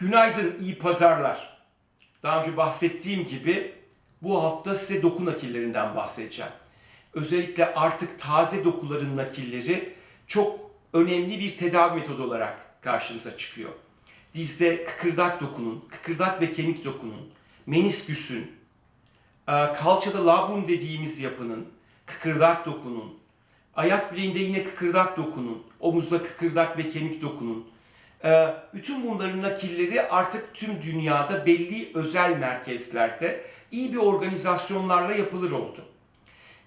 Günaydın, iyi pazarlar. Daha önce bahsettiğim gibi bu hafta size doku nakillerinden bahsedeceğim. Özellikle artık taze dokuların nakilleri çok önemli bir tedavi metodu olarak karşımıza çıkıyor. Dizde kıkırdak dokunun, kıkırdak ve kemik dokunun, menisküsün, e, kalçada labrum dediğimiz yapının, kıkırdak dokunun, ayak bileğinde yine kıkırdak dokunun, omuzda kıkırdak ve kemik dokunun. E, Bütün bunların nakilleri artık tüm dünyada belli özel merkezlerde iyi bir organizasyonlarla yapılır oldu.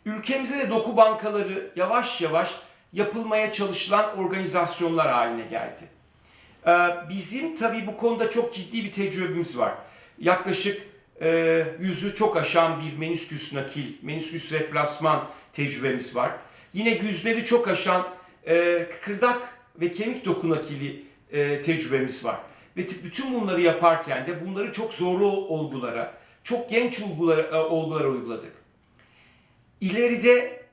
Ülkemize de doku bankaları yavaş yavaş yapılmaya çalışılan organizasyonlar haline geldi. Ee, Bizim tabii bu konuda çok ciddi bir tecrübemiz var. Yaklaşık e, yüzü çok aşan bir menisküs nakil, menisküs replasman tecrübemiz var. Yine yüzleri çok aşan e, kıkırdak ve kemik doku nakili e, tecrübemiz var. Ve bütün bunları yaparken de bunları çok zorlu olgulara, çok genç olgulara, e, olgulara uyguladık. İleride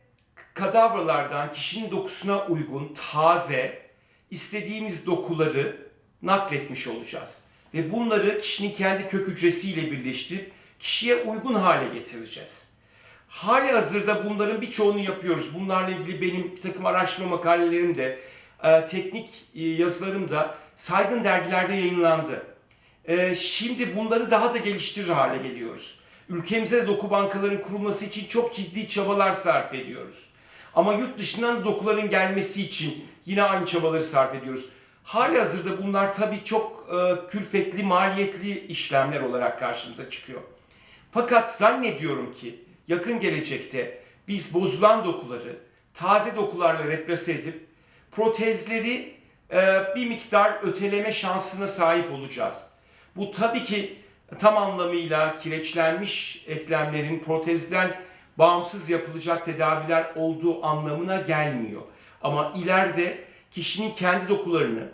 kadavralardan kişinin dokusuna uygun, taze, istediğimiz dokuları nakletmiş olacağız. Ve bunları kişinin kendi kök hücresiyle birleştirip kişiye uygun hale getireceğiz. Hali hazırda bunların birçoğunu yapıyoruz. Bunlarla ilgili benim bir takım araştırma makalelerim de, teknik e, yazılarım da saygın dergilerde yayınlandı. E, şimdi bunları daha da geliştirir hale geliyoruz. Ülkemize de doku bankaların kurulması için çok ciddi çabalar sarf ediyoruz. Ama yurt dışından da dokuların gelmesi için yine aynı çabaları sarf ediyoruz. Hali hazırda bunlar tabii çok e, külfetli, maliyetli işlemler olarak karşımıza çıkıyor. Fakat zannediyorum ki yakın gelecekte biz bozulan dokuları taze dokularla replase edip protezleri e, bir miktar öteleme şansına sahip olacağız. Bu tabii ki tam anlamıyla kireçlenmiş eklemlerin protezden bağımsız yapılacak tedaviler olduğu anlamına gelmiyor. Ama ileride kişinin kendi dokularını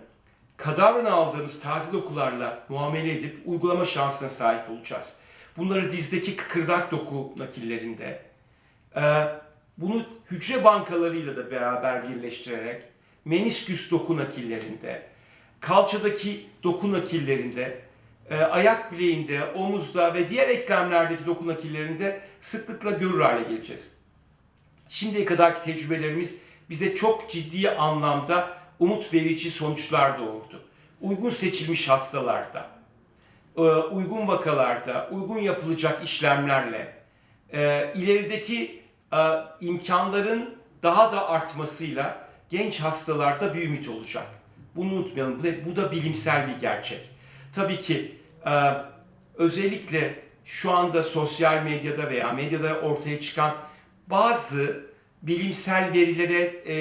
kadavran aldığımız taze dokularla muamele edip uygulama şansına sahip olacağız. Bunları dizdeki kıkırdak doku nakillerinde, e, bunu hücre bankalarıyla da beraber birleştirerek menisküs doku nakillerinde, kalçadaki doku nakillerinde, e, ayak bileğinde, omuzda ve diğer eklemlerdeki doku nakillerinde sıklıkla görür hale geleceğiz. Şimdiye kadarki tecrübelerimiz bize çok ciddi anlamda umut verici sonuçlar doğurdu. Uygun seçilmiş hastalarda, e, uygun vakalarda, uygun yapılacak işlemlerle e, ilerideki imkanların daha da artmasıyla genç hastalarda bir ümit olacak. Bunu unutmayalım. Bu da, bu da bilimsel bir gerçek. Tabii ki e, özellikle şu anda sosyal medyada veya medyada ortaya çıkan bazı bilimsel verilere e,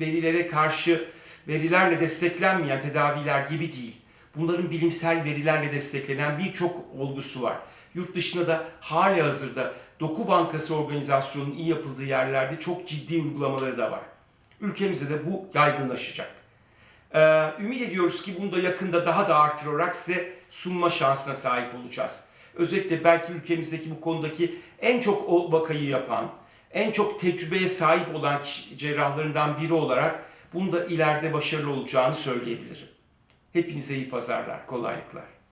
verilere karşı verilerle desteklenmeyen tedaviler gibi değil. Bunların bilimsel verilerle desteklenen birçok olgusu var. Yurt dışında da hali hazırda Doku Bankası organizasyonunun iyi yapıldığı yerlerde çok ciddi uygulamaları da var. Ülkemizde de bu yaygınlaşacak. Ee, ümit ediyoruz ki bunu da yakında daha da artırarak size sunma şansına sahip olacağız. Özellikle belki ülkemizdeki bu konudaki en çok o vakayı yapan, en çok tecrübeye sahip olan cerrahlarından biri olarak bunu da ileride başarılı olacağını söyleyebilirim. Hepinize iyi pazarlar, kolaylıklar.